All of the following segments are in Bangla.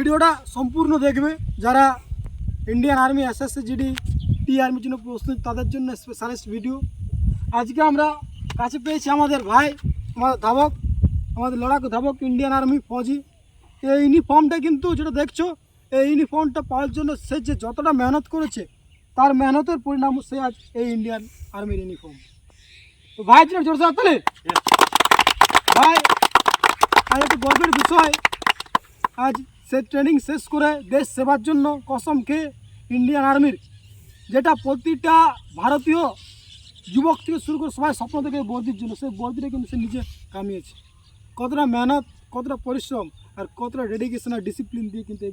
ভিডিওটা সম্পূর্ণ দেখবে যারা Indian army S SSC GD T আর্মির জন্য প্রস্তুত তাদের জন্য স্পেশালিস্ট ভিডিও আজকে আমরা কাছে পেয়েছি আমাদের ভাই আমাদের ধাবক আমাদের লড়াকু ধাবক ইন্ডিয়ান আর্মি ফৌজি। এই ইউনিফর্মটা কিন্তু যেটা দেখছ এই ইউনিফর্মটা পাওয়ার জন্য সে যে যতটা মেহনত করেছে তার মেহনতের পরিণাম সে আজ এই ইন্ডিয়ান আর্মির ইউনিফর্ম তো ভাই ছিল জোরসে হাততালি। ভাই আজ একটু গর্বের বিষয় আজ সে ট্রেনিং শেষ করে দেশ সেবার জন্য কসম খেয়ে ইন্ডিয়ান আর্মির যেটা প্রতিটা ভারতীয় যুবক থেকে শুরু করে সবাই স্বপ্ন থেকে বর্দির জন্য, সেই বর্দিটা কিন্তু সে নিজে কামিয়েছে। কতটা মেহনত, কতটা পরিশ্রম আর কতটা ডেডিকেশন আর ডিসিপ্লিন দিয়ে কিন্তু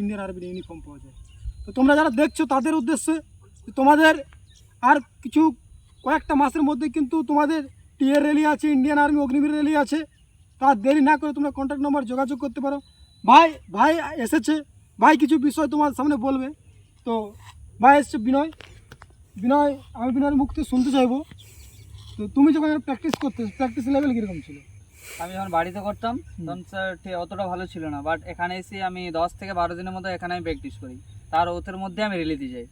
ইন্ডিয়ান আর্মির ইউনিফর্ম পাওয়া যায়। তো তোমরা যারা দেখছ তাদের উদ্দেশ্যে তোমাদের আর কিছু কয়েকটা মাসের মধ্যে কিন্তু তোমাদের টিয়ার র্যালি আছে ইন্ডিয়ান আর্মি অগ্নিবীর র্যালি আছে। তার দেরি না করে তোমরা কন্ট্যাক্ট নাম্বার যোগাযোগ করতে পারো। ভাই ভাই এসেছে। ভাই কিছু বিষয় তোমার সামনে বলবে? তো ভাই এসছে বিনয়। বিনয় আমি বিনয়ের মুখ থেকে শুনতে চাইব। তো তুমি যখন প্র্যাকটিস করতে প্র্যাকটিস লেভেল কীরকম ছিল? আমি যখন বাড়িতে করতাম তখন স্যার ঠিক অতটা ভালো ছিল না। বাট এখানে এসে আমি দশ থেকে বারো দিনের মতো এখানে আমি প্র্যাকটিস করি। তার ওতের মধ্যে আমি রিলিতে যাই।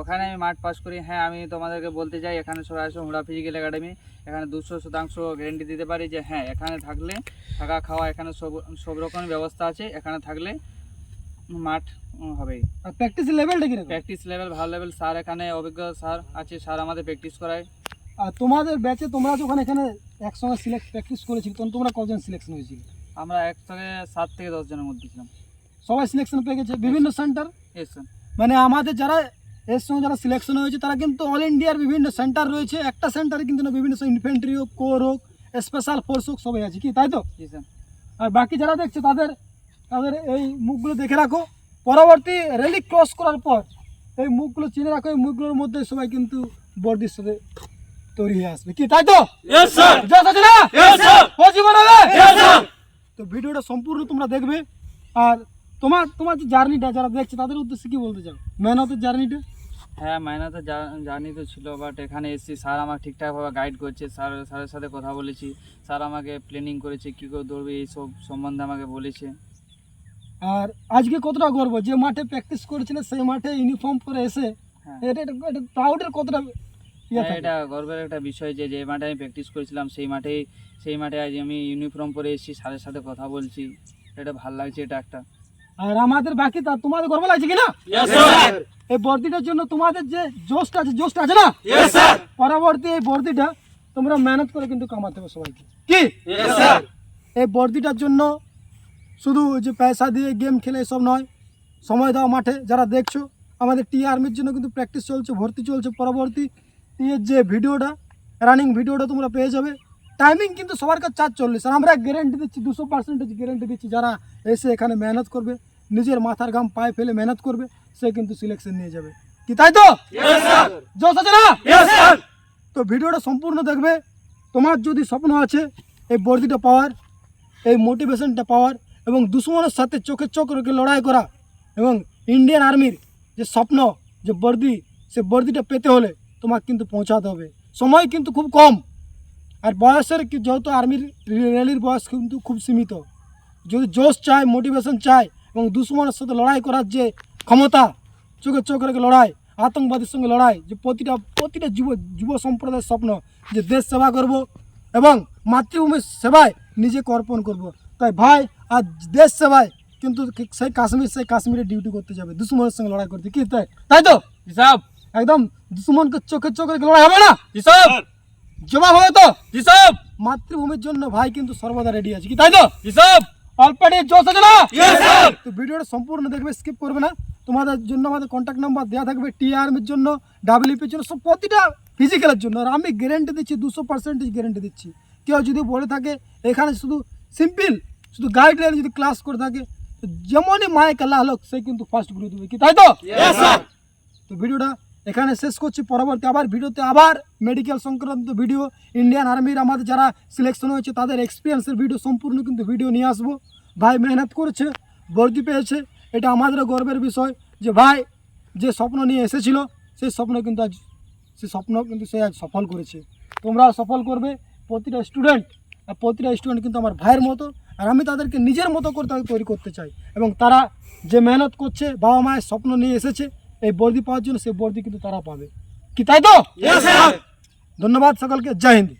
ওখানে আমি মাঠ পাস করি। হ্যাঁ আমি তোমাদেরকে বলতে চাই এখানে আসো হুড়া ফিজিক্যাল একাডেমি এখানে দুশো শতাংশ গ্যারেন্টি দিতে পারি যে হ্যাঁ এখানে থাকলে থাকা খাওয়া এখানে সব সব রকমের ব্যবস্থা আছে এখানে থাকলে মাঠ হবেই। আর প্র্যাকটিস লেভেলটা কীরকম? প্র্যাকটিস লেভেল ভালো লেভেল স্যার এখানে অভিজ্ঞ স্যার আছে স্যার আমাদের প্র্যাকটিস করায়। আর তোমাদের ব্যাচে তোমরা যখন এখানে একসঙ্গে সিলেক্ট প্র্যাকটিস করেছিল তখন তোমরা কজন সিলেকশন হয়েছিল? আমরা এক থেকে সাত থেকে দশ জনের মধ্যে ছিলাম। সবাই সিলেকশন পেয়ে গেছে বিভিন্ন সেন্টার এস মানে আমাদের যারা এর সঙ্গে যারা সিলেকশন হয়েছে তারা কিন্তু অল ইন্ডিয়ার বিভিন্ন সেন্টার রয়েছে। একটা সেন্টারে কিন্তু না বিভিন্ন ইনফেন্ট্রি হোক কোর হোক স্পেশাল ফোর্স হোক সবাই আছে। কি তাই তো? আর বাকি যারা দেখছে তাদের তাদের এই মুখগুলো দেখে রাখো। পরবর্তী র্যালি ক্রস করার পর এই মুখগুলো চিনে রাখো এই মুখগুলোর মধ্যে সবাই কিন্তু বর্দির সাথে তৈরি হয়ে আসবে। কি তাই তো? তো ভিডিওটা সম্পূর্ণ তোমরা দেখবে। আর তোমার তোমার যে জার্নিটা যারা দেখছে তাদের উদ্দেশ্যে কি বলতে চাও? মেহনতের জার্নিটা হ্যাঁ মাইনাতে জানি তো ছিল বাট এখানে এসেছি। স্যার আমাকে ঠিকঠাকভাবে গাইড করছে। স্যার স্যারের সাথে কথা বলেছি। স্যার আমাকে প্ল্যানিং করেছে কী করে দৌড়বে এইসব সম্বন্ধে আমাকে বলেছে। আর আজকে কতটা গর্ব? যে মাঠে প্র্যাকটিস করেছিলে সেই মাঠে ইউনিফর্ম পরে এসে হ্যাঁ। এটা প্রাউডের কতটা হ্যাঁ, এটা গর্বের একটা বিষয় যে যে মাঠে আমি প্র্যাকটিস করেছিলাম সেই মাঠেই সেই মাঠে আজ আমি ইউনিফর্ম পরে এসেছি স্যারের সাথে কথা বলছি। এটা ভালো লাগছে এটা একটা। আর আমাদের বাকি তা তোমাদের গর্ব লাগছে কি না এই বর্দিটার জন্য তোমাদের যে জোশটা আছে জোশটা আছে না? পরবর্তী এই বর্দিটা তোমরা মেহনত করে কিন্তু কামাতে হবে সবাইকে। কি? এই বর্দিটার জন্য শুধু যে পয়সা দিয়ে গেম খেলে এসব নয় সময় দাও মাঠে যারা দেখছ আমাদের টি আর্মির জন্য কিন্তু প্র্যাকটিস চলছে ভর্তি চলছে। পরবর্তী এর যে ভিডিওটা রানিং ভিডিওটা তোমরা পেয়ে যাবে। টাইমিং কিন্তু সবার কাছে চার চল্লিশ আর আমরা গ্যারেন্টি দিচ্ছি দুশো পার্সেন্টেজ গ্যারেন্টি দিচ্ছি যারা এসে এখানে মেহনত করবে। নিজের মাথার ঘাম পায়ে ফেলে মেহনত করবে সে কিন্তু সিলেকশন নিয়ে যাবে। কি তাই তো? জোশ আছে না? তো ভিডিওটা সম্পূর্ণ দেখবে। তোমার যদি স্বপ্ন আছে এই বর্দিটা পাওয়ার এই মোটিভেশনটা পাওয়ার এবং দুশ্মনের সাথে চোখে চোখ রেখে লড়াই করা এবং ইন্ডিয়ান আর্মির যে স্বপ্ন যে বর্দি সে বর্দিটা পেতে হলে তোমাকে কিন্তু পৌঁছাতে হবে। সময় কিন্তু খুব কম। আর বয়সের যেহেতু আর্মির র্যালির বয়স কিন্তু খুব সীমিত। যদি জোশ চায় মোটিভেশন চায় এবং দুশ্মনের সাথে লড়াই করার যে ক্ষমতা চোখে চোখ রেখে লড়াই আতঙ্কবাদীর সঙ্গে লড়াই যে প্রতিটা প্রতিটা যুব যুব সম্প্রদায়ের স্বপ্ন যে দেশ সেবা করব এবং মাতৃভূমির সেবায় নিজেকে অর্পণ করব। তাই ভাই আর দেশ সেবায় কিন্তু সেই কাশ্মীর সেই কাশ্মীরে ডিউটি করতে যাবে দুশ্মনের সঙ্গে লড়াই করতে। কি তাই তাই তো? হিসাব। একদম দুশ্মনকে চোখে চোখ রেখে লড়াই হবে না? হিসাব। জবাব হবে তো? হিসাব। মাতৃভূমির জন্য ভাই কিন্তু সর্বদা রেডি আছে। কি তাই তো? হিসাব। অল্পেটি জোশ আছে না? তো ভিডিওটা সম্পূর্ণ দেখবে স্কিপ করবে না। তোমাদের জন্য আমাদের কন্ট্যাক্ট নাম্বার দেওয়া থাকবে টি আর্মির জন্য ডাব্লিউপির জন্য সব প্রতিটা ফিজিক্যালের জন্য। আর আমি গ্যারেন্টি দিচ্ছি দুশো পার্সেন্টেজ গ্যারেন্টি দিচ্ছি। কেউ যদি বলে থাকে এখানে শুধু সিম্পল শুধু গাইডলাইন যদি ক্লাস করে থাকে তো যেমনই মায়ে কাল্লা হলো সে কিন্তু ফার্স্ট গ্রুপ দেবে। কি তাই তো? তো ভিডিওটা এখানে শেষ করছি। পরবর্তী আবার ভিডিওতে আবার মেডিকেল সংক্রান্ত ভিডিও ইন্ডিয়ান আর্মির আমাদের যারা সিলেকশন হয়েছে, তাদের এক্সপিরিয়েন্সের ভিডিও সম্পূর্ণ কিন্তু ভিডিও নিয়ে আসব। ভাই মেহনত করেছে, বর্দি পেয়েছে, এটা আমাদেরও গর্বের বিষয় যে ভাই যে স্বপ্ন নিয়ে এসেছিল, সেই স্বপ্ন কিন্তু আজ সে স্বপ্ন কিন্তু সে আজ সফল করেছে। তোমরা সফল করবে। প্রতিটা স্টুডেন্ট আর প্রতিটা স্টুডেন্ট কিন্তু আমার ভাইয়ের মতো, আর আমি তাদেরকে নিজের মতো করে তাদের তৈরি করতে চাই। এবং তারা যে মেহনত করছে, বাবা মায়ের স্বপ্ন নিয়ে এসেছে এই বর্দি পাওয়ার জন্য সেই বর্দি কিন্তু তারা পাবে। কি তাই তো? ধন্যবাদ সকলকে। জয় হিন্দ।